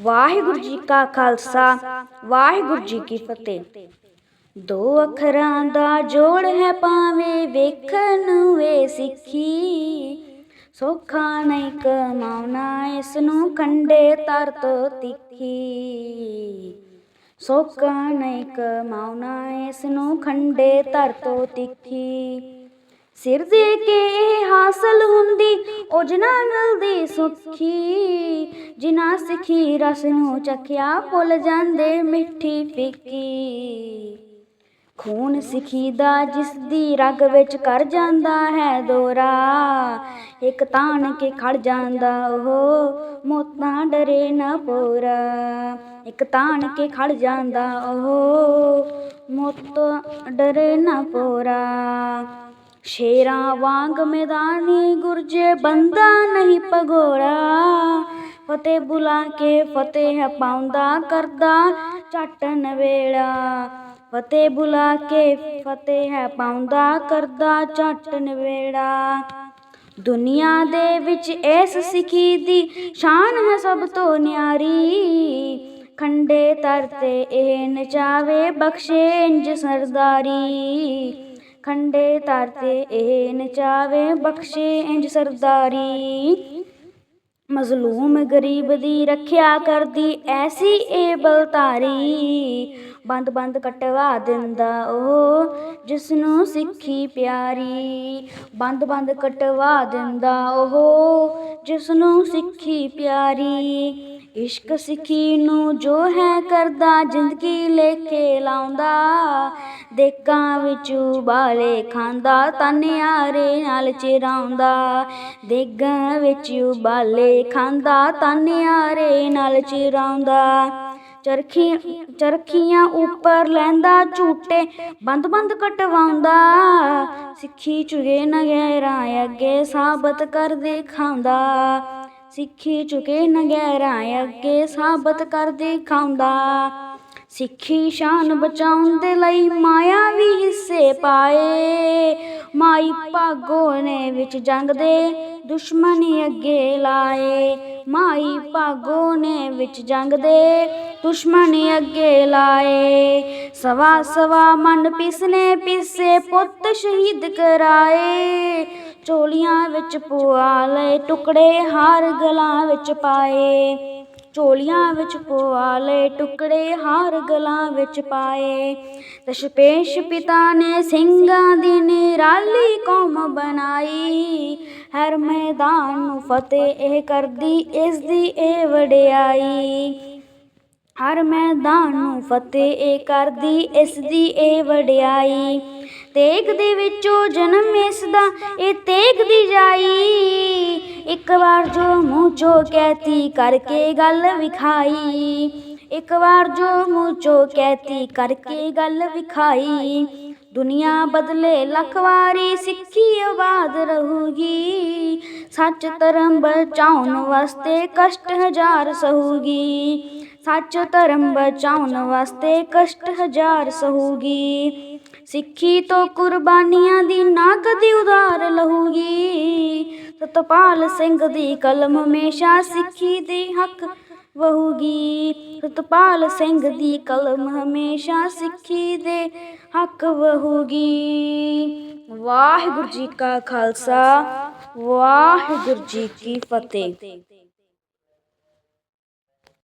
ਵਾਹਿਗੁਰੂ ਜੀ ਕਾ ਖਾਲਸਾ, ਵਾਹਿਗੁਰੂ ਜੀ ਕੀ ਫਤਿਹ। ਦੋ ਅੱਖਰਾਂ ਦਾ ਜੋੜ ਹੈ ਭਾਵੇਂ ਵੇਖਣ ਵੇ ਸਿੱਖੀ। ਸੌਖਾ ਨਹੀਂ ਕਮਾਉਣਾ ਇਸ ਨੂੰ ਖੰਡੇ ਤਰ ਤੋਂ ਤਿੱਖੀ। ਸੌਖਾ ਨਹੀਂ ਕਮਾਉਣਾ ਇਸ ਨੂੰ ਖੰਡੇ ਤਰ ਤੋਂ ਤਿੱਖੀ। ਸਿਰ ਦੇ ਕੇ ਹਾਸਲ ਹੁੰਦੀ ਉਜਨਾ ਮਿਲਦੀ ਸੁਖੀ। ਜਿਨਾ ਸਿੱਖੀ ਰਸ ਨੂੰ ਚਖਿਆ ਭੁੱਲ ਜਾਂਦੇ ਮਿੱਠੀ ਫਿੱਕੀ। ਖੂਨ ਸਿੱਖੀ ਦਾ ਜਿਸ ਦੀ ਰਗ ਵਿੱਚ ਕਰ ਜਾਂਦਾ ਹੈ ਦੋਰਾ, ਇੱਕ ਤਾਣ ਕੇ ਖੜ ਜਾਂਦਾ ਉਹ, ਮੋਤਾਂ ਡਰੇ ਨਾ ਪੋਰਾ। ਇੱਕ ਤਾਣ ਕੇ ਖੜ ਜਾਂਦਾ ਉਹ, ਮੋਤ ਡਰੇ ਨਾ ਪੋਰਾ। ਸ਼ੇਰਾਂ ਵਾਂਗ ਮੈਦਾਨੀ ਗੁਰਜੇ ਬੰਦਾ ਨਹੀਂ ਪਗੋੜਾ ਫਤਿਹ ਬੁਲਾ ਕੇ ਫਤਿਹ ਪਾਉਂਦਾ, ਕਰਦਾ ਚਾਟਨ ਵੇਲਾ। ਫਤਿਹ ਬੁਲਾ ਕੇ ਫਤਿਹ ਪਾਉਂਦਾ, ਕਰਦਾ ਚਾਟਨ ਵੇੜਾ ਦੁਨੀਆ ਦੇ ਵਿੱਚ ਇਸ ਸਿੱਖੀ ਦੀ ਸ਼ਾਨ ਹੈ ਸਭ ਤੋਂ ਨਿਆਰੀ। ਖੰਡੇ ਤਰਤੇ ਇਹ ਨਚਾਵੇ, ਬਖਸ਼ੇ ਇੰਜ ਸਰਦਾਰੀ। ਖੰਡੇ ਤਰਤੇ ਇਹ ਨਚਾਵੇ ਬਖਸ਼ੇ ਇੰਜ ਸਰਦਾਰੀ। ਮਜ਼ਲੂਮ ਗਰੀਬ ਦੀ ਰੱਖਿਆ ਕਰਦੀ, ਐਸੀ ਇਹ ਬਲਤਾਰੀ। ਬੰਦ ਬੰਦ ਕਟਵਾ ਦਿੰਦਾ ਉਹ ਜਿਸ ਨੂੰ ਸਿੱਖੀ ਪਿਆਰੀ। ਬੰਦ ਬੰਦ ਕਟਵਾ ਦਿੰਦਾ ਉਹ ਜਿਸ ਨੂੰ ਸਿੱਖੀ ਪਿਆਰੀ। ਇਸ਼ਕ ਸਿੱਖੀ ਨੂੰ ਜੋ ਹੈ ਕਰਦਾ, ਜ਼ਿੰਦਗੀ ਲੈ ਕੇ ਲਾਉਂਦਾ। ਦੇਕਾਂ ਵਿੱਚ ਉਬਾਲੇ ਖਾਂਦਾ ਤਨਿਆਰੇ ਨਾਲ ਚਿਰਾਉਂਦਾ। ਦੇਗਾਂ ਵਿੱਚ ਉਬਾਲੇ ਖਾਂਦਾ ਤਨਿਆਰੇ ਨਾਲ ਚਿਰਾਉਂਦਾ। ਚਰਖੀ, ਚਰਖੀਆਂ ਉੱਪਰ ਲੈਂਦਾ, ਝੂਟੇ ਬੰਦ ਬੰਦ ਕਟਵਾਉਂਦਾ। ਸਿੱਖੀ ਚੁਗੇ ਨਗੈਰਾਂ ਅੱਗੇ ਸਾਬਤ ਕਰ ਦਿਖਾਉਂਦਾ ਸਿੱਖੀ ਚੁਕੇ ਨਗੈਰਾਂ ਅੱਗੇ ਸਾਬਤ ਕਰ ਦਿਖਾਉਂਦਾ ਸਿੱਖੀ ਸ਼ਾਨ ਬਚਾਉਣ ਦੇ ਲਈ ਮਾਇਆ ਵੀ ਹਿੱਸੇ ਪਾਏ। ਮਾਈ ਭਾਗੋ ਨੇ ਵਿੱਚ ਜੰਗ ਦੇ ਦੁਸ਼ਮਣੀ ਅੱਗੇ ਲਾਏ। ਮਾਈ ਭਾਗੋ ਨੇ ਵਿੱਚ ਜੰਗ ਦੇ ਦੁਸ਼ਮਣੀ ਅੱਗੇ ਲਾਏ। ਸਵਾ ਸਵਾ ਮਨ ਪਿਸਨੇ ਪਿਸੇ ਪੁੱਤ ਸ਼ਹੀਦ ਕਰਾਏ। ਚੋਲੀਆਂ ਵਿੱਚ ਪੁਆ ਲਏ, ਟੁਕੜੇ ਹਾਰ ਗਲਾਂ ਵਿੱਚ ਪਾਏ। ਚੋਲੀਆਂ ਵਿੱਚ ਪਵਾ ਟੁਕੜੇ ਹਾਰ ਗਲਾਂ ਵਿੱਚ ਪਾਏ। ਦਸ਼ਪੇਸ਼ ਪਿਤਾ ਨੇ ਸਿੰਘਾਂ ਦੀ ਨਿਰਾਲੀ ਕੌਮ ਬਣਾਈ। ਹਰ ਮੈਦਾਨ ਨੂੰ ਫਤਿਹ ਇਹ ਕਰਦੀ, ਇਸ ਦੀ ਇਹ ਵਡਿਆਈ। ਹਰ ਮੈਦਾਨ ਨੂੰ ਫਤਿਹ ਇਹ ਕਰਦੀ, ਇਸ ਦੀ ਇਹ ਵਡਿਆਈ। ਤੇਗ ਦੇ ਵਿੱਚੋਂ ਜਨਮ ਇਸ ਦਾ, ਇਹ ਤੇਗ ਦੀ ਜਾਈ। ਇੱਕ ਵਾਰ ਜੋ ਮੂੰਹ ਚੋ ਕਹਿਤੀ ਕਰਕੇ ਗੱਲ ਵਿਖਾਈ, ਇੱਕ ਵਾਰ ਜੋ ਮੂੰਹ ਚੋ ਕਹਿਤੀ ਕਰਕੇ ਗੱਲ ਵਿਖਾਈ, ਦੁਨੀਆ ਬਦਲੇ ਲੱਖ ਵਾਰੀ ਸਿੱਖੀ ਆਬਾਦ ਰਹੂਗੀ, ਸੱਚ ਧਰਮ ਬਚਾਉਣ ਵਾਸਤੇ ਕਸ਼ਟ ਹਜ਼ਾਰ ਸਹੂਗੀ, ਸੱਚ ਧਰਮ ਬਚਾਉਣ ਵਾਸਤੇ ਕਸ਼ਟ ਹਜ਼ਾਰ ਸਹੂਗੀ। ਸਿੱਖੀ ਤੋਂ ਕੁਰਬਾਨੀਆਂ ਦੀ ਨਾ ਕਦੀ ਉਧਾਰ ਲਹੂਗੀ। ਸਤਪਾਲ ਸਿੰਘ ਦੀ ਕਲਮ ਹਮੇਸ਼ਾ ਸਿੱਖੀ ਦੇ ਹੱਕ ਵਹੂਗੀ। ਸਤਪਾਲ ਸਿੰਘ ਦੀ ਕਲਮ ਹਮੇਸ਼ਾ ਸਿੱਖੀ ਦੇ ਹੱਕ ਵਹੂਗੀ। ਵਾਹਿਗੁਰੂ ਜੀ ਕਾ ਖਾਲਸਾ, ਵਾਹਿਗੁਰੂ ਜੀ ਕੀ ਫਤਿਹ।